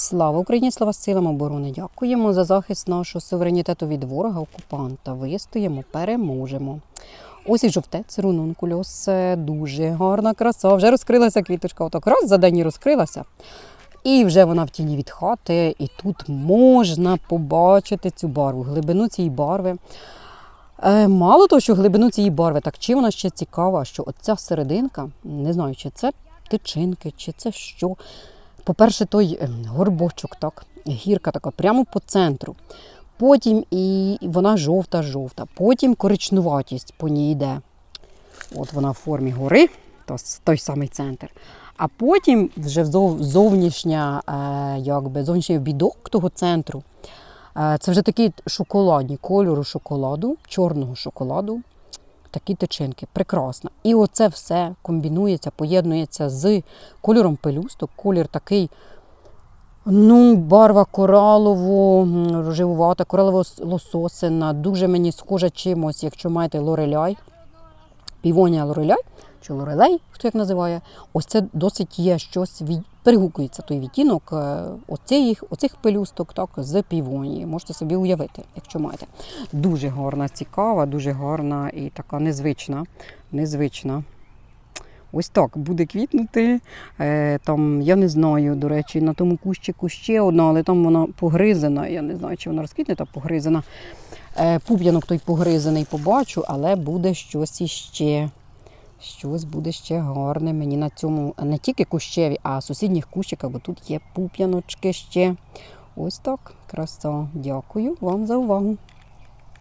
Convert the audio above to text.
Слава Україні, слава силам оборони! Дякуємо за захист нашого суверенітету від ворога окупанта. Вистоїмо, переможемо. Ось і жовтець, рунункульос. Це Дуже гарна краса. Вже розкрилася квіточка. Отак раз за день і розкрилася. І вже вона в тіні від хати, і тут можна побачити цю барву, глибину цієї барви. Е, мало того, що глибину цієї барви, так чи вона ще цікава, що оця серединка, не знаю, чи це тичинки, чи це що. По-перше, той ем, горбочок, так, гірка така, прямо по центру. Потім і вона жовта-жовта, потім коричнуватість по ній йде. От вона в формі гори, то той самий центр. А потім вже зовнішня, е, якби, зовнішній обідок того центру. Е, це вже такі шоколадні кольору шоколаду, чорного шоколаду. Такі тичинки, прекрасно. І оце все комбінується, поєднується з кольором пелюсток. Колір такий, ну, барва коралово, рожевувата, коралово-лососина. Дуже мені схожа чимось, якщо маєте лореляй, півонія лореляй чи лорелей, хто як називає. Ось це досить є щось від... перегукується той відтінок е, оцих, оцих пелюсток так, з півонії. Можете собі уявити, якщо маєте. Дуже гарна, цікава, дуже гарна і така незвична. незвична. Ось так буде квітнути. Е, там, я не знаю, до речі, на тому кущику ще одна, але там вона погризена. Я не знаю, чи вона розквітне та погризена. Е, пуп'янок той погризаний побачу, але буде щось іще. Щось буде ще гарне мені на цьому, не тільки кущеві, а сусідніх кущиках, бо тут є пуп'яночки ще. Ось так, краса. Дякую вам за увагу.